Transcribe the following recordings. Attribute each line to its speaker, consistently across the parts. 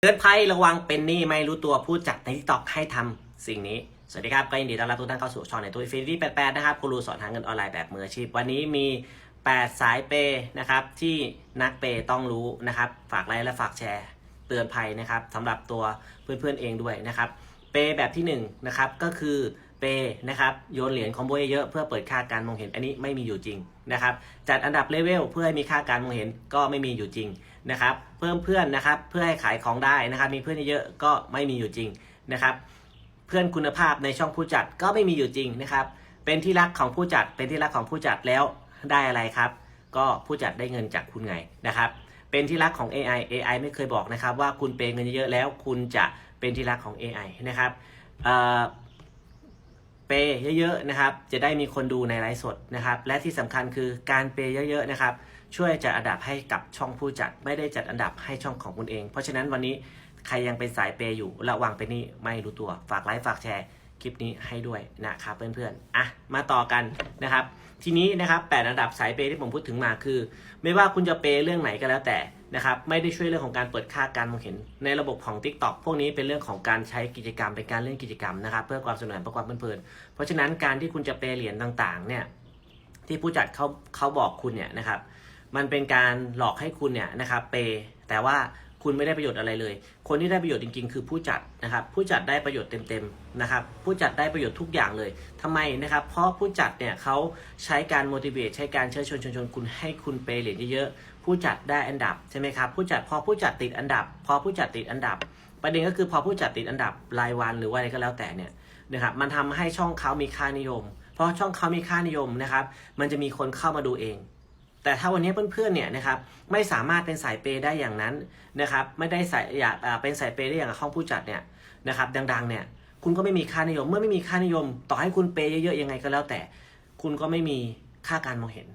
Speaker 1: เตือนภัยระวังเป็นหนี้ไม่รู้ตัวผู้จัดในทิกตอกให้ทำสิ่งนี้ สวัสดีครับ ก็ยินดีต้อนรับทุกท่านเข้าสู่ช่องในตัวฟิลิป88นะครับกูรูสอนหาเงินออนไลน์แบบมืออาชีพ วันนี้มี 8 สายเปย์นะครับ ที่นักเปย์ต้องรู้นะครับ ฝากไลค์และฝากแชร์ เตือนภัยนะครับสำหรับตัวเพื่อนๆเองด้วยนะครับ เปย์แบบที่1นะครับก็คือเปย์นะครับโยนเหรียญคอมโบเยอะเพื่อเปิดค่าการมองเห็นอันนี้ไม่มีอยู่จริงนะครับจัดอันดับเลเวลเพื่อให้มีค่าการมองเห็นก็ไม่มีอยู่จริง นะครับ เพิ่มเพื่อนนะครับ เพื่อให้ขายของได้นะครับ มีเพื่อนเยอะก็ไม่มีอยู่จริงนะครับ เพื่อนคุณภาพในช่องผู้จัดก็ไม่มีอยู่จริงนะครับ เป็นที่รักของผู้จัด เป็นที่รักของผู้จัดแล้วได้อะไรครับ ก็ผู้จัดได้เงินจากคุณไงนะครับ เป็นที่รักของ AI AI ไม่เคยบอกนะครับ ว่าคุณเปย์เงินเยอะแล้ว คุณจะเป็นที่รักของ AI นะครับ เปย์เยอะๆนะครับ จะได้มีคนดูในไลฟ์สดนะครับ และที่สำคัญคือการเปย์เยอะๆนะครับ ช่วยจัดอันดับให้กับช่องผู้จัด ไม่ได้จัดอันดับให้ช่องของคุณเอง เพราะฉะนั้นวันนี้ใครยังเป็นสายเปย์อยู่ระวังเป็นนี่ไม่รู้ตัว ฝากไลค์ฝากแชร์คลิปนี้ให้ด้วยนะครับเพื่อนๆ อะมาต่อกันนะครับ ทีนี้นะครับแปดอันดับสายเปย์ที่ผมพูดถึงมาคือ ไม่ว่าคุณจะเปย์เรื่องไหนก็แล้วแต่ นะครับไม่ได้ช่วยเรื่องของการเปิดค่าการมองเห็น ในระบบของ Tik t o อกพวกนี้เป็นเรื่องของการใช้กิจกรรมเป็นการเล่นกิจกรรมนะครับเพื่อความสนุกสนานเพื่อความเพลินๆเพราะฉะนั้นการที่คุณจะเปย์เหรียญต่างๆเนี่ยที่ผู้จัดเขาเขาบอกคุณเนี่ยนะครับมันเป็นการหลอกให้คุณเนี่ยนะครับเปย์แต่ว่า คุณไม่ได้ประโยชน์อะไรเลย คนที่ได้ประโยชน์จริง ๆ คือผู้จัดนะครับ ผู้จัดได้ประโยชน์เต็มๆนะครับ ผู้จัดได้ประโยชน์ทุกอย่างเลยทำไมนะครับ เพราะผู้จัดเนี่ยเขาใช้การ motivate ใช้การเชิญชวนชวนชวนคุณให้คุณเปเหรียญเยอะๆ ผู้จัดได้อันดับใช่ไหมครับ ผู้จัดพอผู้จัดติดอันดับ พอผู้จัดติดอันดับ ประเด็นก็คือพอผู้จัดติดอันดับรายวันหรือว่าอะไรก็แล้วแต่เนี่ยนะครับ มันทำให้ช่องเขามีค่านิยม เพราะช่องเขามีค่านิยมนะครับ มันจะมีคนเข้ามาดูเอง แต่ถ้าวันนี้เพื่อนๆเนี่ยนะครับไม่สามารถเป็นสายเปย์ได้อย่างนั้นนะครับไม่ได้สายอยากเป็นสายเปย์ได้อย่างห้องผู้จัดเนี่ยนะครับดังๆเนี่ยคุณก็ไม่มีค่านิยม เมื่อไม่มีค่านิยม ต่อให้คุณเปย์เยอะๆยังไงก็แล้วแต่ คุณก็ไม่มีค่าการมองเห็น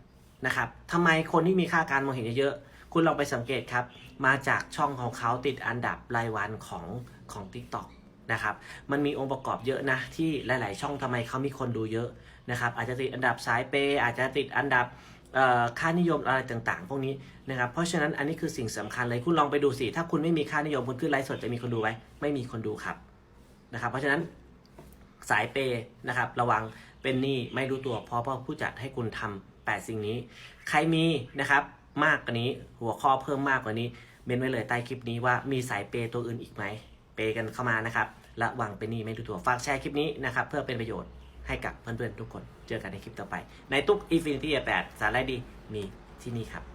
Speaker 1: นะครับทำไมคนที่มีค่าการมองเห็นเยอะๆคุณลองไปสังเกตครับมาจากช่องของเขาติดอันดับรายวันของของ Tik t o อกนะครับมันมีองค์ประกอบเยอะนะที่หลาย ๆ ช่องทำไมเขามีคนดูเยอะนะครับอาจจะติดอันดับสายเปย์อาจจะติดอันดับ ค่านิยมอะไรต่างๆ พวกนี้นะครับ เพราะฉะนั้นอันนี้คือสิ่งสำคัญเลยคุณลองไปดูสิ ถ้าคุณไม่มีค่านิยมคุณขึ้นไลฟ์สดจะมีคนดูไหมไม่มีคนดูครับนะครับ เพราะฉะนั้นสายเปย์นะครับ ระวังเป็นหนี้ไม่รู้ตัวเพราะเพราะผู้จัดให้คุณทำแปดสิ่งนี้ ใครมีนะครับมากกว่านี้หัวข้อเพิ่มมากกว่านี้เมนไว้เลยใต้คลิปนี้ว่ามีสายเปย์ตัวอื่นอีกไหมเปย์กันเข้ามานะครับระวังเป็นหนี้ไม่รู้ตัวฝากแชร์คลิปนี้นะครับเพื่อเป็นประโยชน์ ให้กับเพื่อนๆทุกคน เจอกันในคลิปต่อไป ในตุ๊ก Infinity 8สาระดีมีที่นี่ครับ